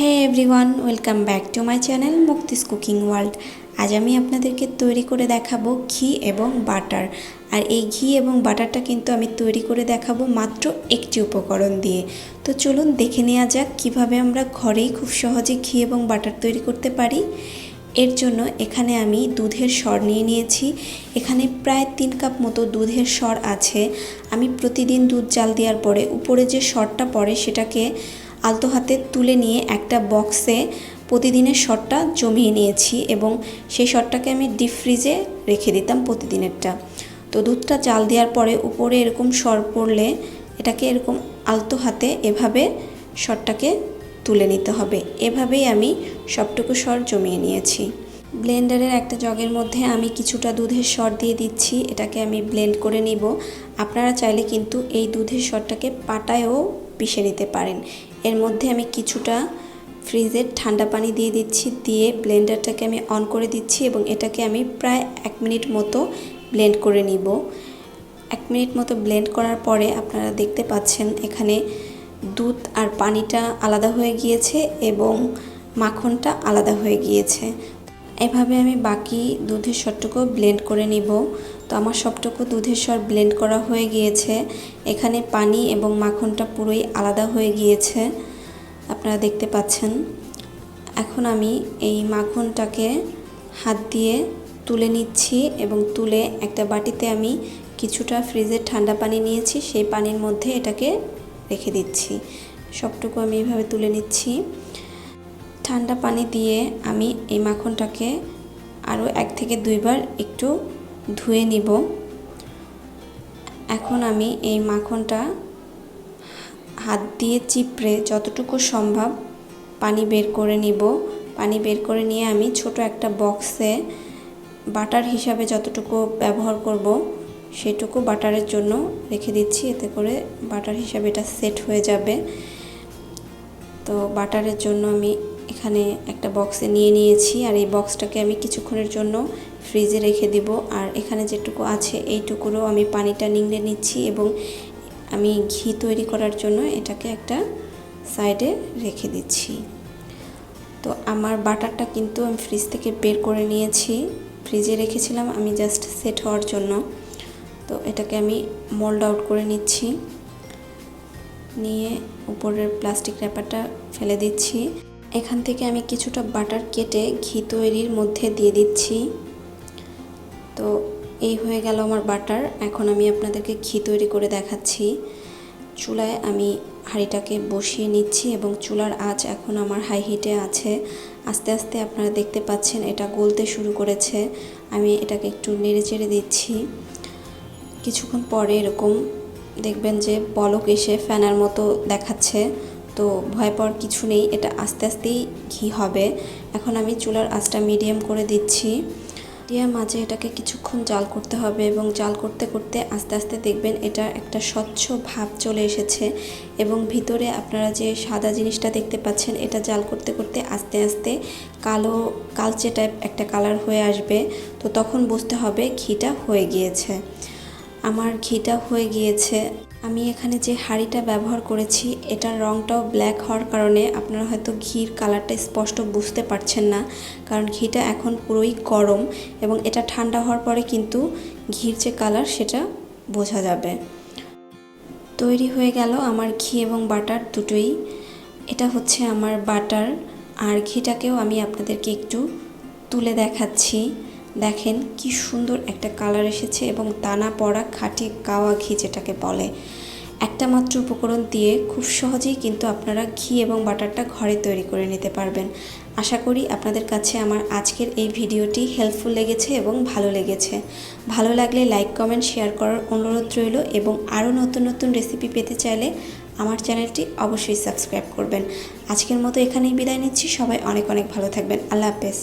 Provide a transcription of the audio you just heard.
হ্যাঁ everyone welcome back to my channel Mukti's cooking world আজ আমি আপনাদেরকে তৈরি করে দেখাবো ঘি এবং বাটার। আর এই ঘি এবং বাটারটা কিন্তু আমি তৈরি করে দেখাবো মাত্র একটি উপকরণ দিয়ে। তো চলুন দেখে নেওয়া যাক কীভাবে আমরা ঘরেই খুব সহজে ঘি এবং বাটার তৈরি করতে পারি। এর জন্য এখানে আমি দুধের স্বর নিয়ে নিয়েছি। এখানে প্রায় তিন কাপ মতো দুধের স্বর আছে। আমি প্রতিদিন দুধ জাল দেওয়ার পরে উপরে যে স্বরটা পড়ে সেটাকে আলতো হাতে তুলে নিয়ে একটা বক্সে প্রতিদিনের শটটা জমিয়ে নিয়েছি এবং সেই শটটাকে আমি ডিপ ফ্রিজে রেখে দিতাম প্রতিদিনেরটা। তো দুধটা জাল দেওয়ার পরে উপরে এরকম সর পড়লে এটাকে এরকম আলতো হাতে এভাবে শটটাকে তুলে নিতে হবে। এভাবেই আমি সবটুকু সর জমিয়ে নিয়েছি। ব্লেন্ডারের একটা জগের মধ্যে আমি কিছুটা দুধের সর দিয়ে দিচ্ছি, এটাকে আমি ব্লেন্ড করে নিব। আপনারা চাইলে কিন্তু এই দুধের সরটাকে পাটায়ও পিষে নিতে পারেন। এর মধ্যে আমি কিছুটা ফ্রিজের ঠান্ডা পানি দিয়ে দিচ্ছি, দিয়ে ব্লেন্ডারটাকে আমি অন করে দিচ্ছি এবং এটাকে আমি প্রায় এক মিনিট মতো ব্লেন্ড করে নিব। এক মিনিট মতো ব্লেন্ড করার পরে আপনারা দেখতে পাচ্ছেন এখানে দুধ আর পানিটা আলাদা হয়ে গিয়েছে এবং মাখনটা আলাদা হয়ে গিয়েছে। এভাবে আমি বাকি দুধের স্বরটুকু ব্লেন্ড করে নিব। তো আমার সবটুকু দুধের স্বর ব্লেন্ড করা হয়ে গিয়েছে। এখানে পানি এবং মাখনটা পুরোই আলাদা হয়ে গিয়েছে। আপনারা দেখতে পাচ্ছেন। এখন আমি এই মাখনটাকে হাত দিয়ে তুলে নিচ্ছি এবং তুলে একটা বাটিতে আমি কিছুটা ফ্রিজের ঠান্ডা পানি নিয়েছি, সেই পানির মধ্যে এটাকে রেখে দিচ্ছি। সবটুকু আমি এইভাবে তুলে নিচ্ছি। ঠান্ডা পানি দিয়ে আমি এই মাখনটাকে আরও এক থেকে দুইবার একটু ধুয়ে নিব। এখন আমি এই মাখনটা হাত দিয়ে চিপড়ে যতটুকু সম্ভব পানি বের করে নিব। পানি বের করে নিয়ে আমি ছোট একটা বক্সে বাটার হিসাবে যতটুকু ব্যবহার করব সেটুকু বাটারের জন্য রেখে দিচ্ছি। এতে করে বাটার হিসাবে এটা সেট হয়ে যাবে। তো বাটারের জন্য আমি এখানে একটা বক্সে নিয়ে নিয়েছি। আর এই বক্সটাকে আমি কিছুক্ষণের জন্য ফ্রিজে রেখে দিব। আর এখানে যেটুকু আছে, এইটুকুরও আমি পানিটা নিংড়ে নিচ্ছি এবং আমি ঘি তৈরি করার জন্য এটাকে একটা সাইডে রেখে দিচ্ছি। তো আমার বাটারটা কিন্তু আমি ফ্রিজ থেকে বের করে নিয়েছি। ফ্রিজে রেখেছিলাম, আমি জাস্ট সেট হওয়ার জন্য। তো এটাকে আমি মোল্ড আউট করে নিচ্ছি। নিয়ে উপরের প্লাস্টিক র্যাপারটা ফেলে দিচ্ছি। এখান থেকে আমি কিছুটা বাটার কেটে ঘি তৈরির মধ্যে দিয়ে দিচ্ছি। তো এই হয়ে গেল আমার বাটার। এখন আমি আপনাদেরকে ঘি তৈরি করে দেখাচ্ছি। চুলায় আমি হাঁড়িটাকে বসিয়ে নিচ্ছি এবং চুলার আঁচ এখন আমার হাই হিটে আছে। আস্তে আস্তে আপনারা দেখতে পাচ্ছেন এটা গলতে শুরু করেছে। আমি এটাকে একটু নেড়ে চেড়ে দিচ্ছি। কিছুক্ষণ পরে এরকম দেখবেন যে বলক এসে ফ্যানার মতো দেখাচ্ছে। তো ভয় পাওয়ার কিছু নেই, এটা আস্তে আস্তেই ঘি হবে। এখন আমি চুলার আঁচটা মিডিয়াম করে দিচ্ছি। মিডিয়াম মাঝে এটাকে কিছুক্ষণ জাল করতে হবে এবং জাল করতে করতে আস্তে আস্তে দেখবেন এটা একটা স্বচ্ছ ভাব চলে এসেছে এবং ভিতরে আপনারা যে সাদা জিনিসটা দেখতে পাচ্ছেন, এটা জাল করতে করতে আস্তে আস্তে কালো কালচে টাইপ একটা কালার হয়ে আসবে। তো তখন বুঝতে হবে ঘিটা হয়ে গিয়েছে। আমার ঘিটা হয়ে গিয়েছে। আমি এখানে যে হাঁড়িটা ব্যবহার করেছি, এটার রঙটাও ব্ল্যাক হওয়ার কারণে আপনারা হয়তো ঘির কালারটা স্পষ্ট বুঝতে পারছেন না। কারণ ঘিটা এখন পুরোই গরম এবং এটা ঠান্ডা হওয়ার পরে কিন্তু ঘির যে কালার সেটা বোঝা যাবে। তৈরি হয়ে গেল আমার ঘি এবং বাটার দুটোই। এটা হচ্ছে আমার বাটার। আর ঘিটাকেও আমি আপনাদেরকে একটু তুলে দেখাচ্ছি। দেখেন কি সুন্দর একটা কালার এসেছে এবং দানা পড়া খাঁটি কাওয়া ঘি যেটাকে বলে। একটা মাত্র উপকরণ দিয়ে খুব সহজেই কিন্তু আপনারা ঘি এবং বাটারটা ঘরে তৈরি করে নিতে পারবেন। আশা করি আপনাদের কাছে আমার আজকের এই ভিডিওটি হেল্পফুল লেগেছে এবং ভালো লেগেছে। ভালো লাগলে লাইক কমেন্ট শেয়ার করার অনুরোধ রইল এবং আরও নতুন নতুন রেসিপি পেতে চাইলে আমার চ্যানেলটি অবশ্যই সাবস্ক্রাইব করবেন। আজকের মতো এখানেই বিদায় নিচ্ছি। সবাই অনেক অনেক ভালো থাকবেন। আল্লাহ হাফেজ।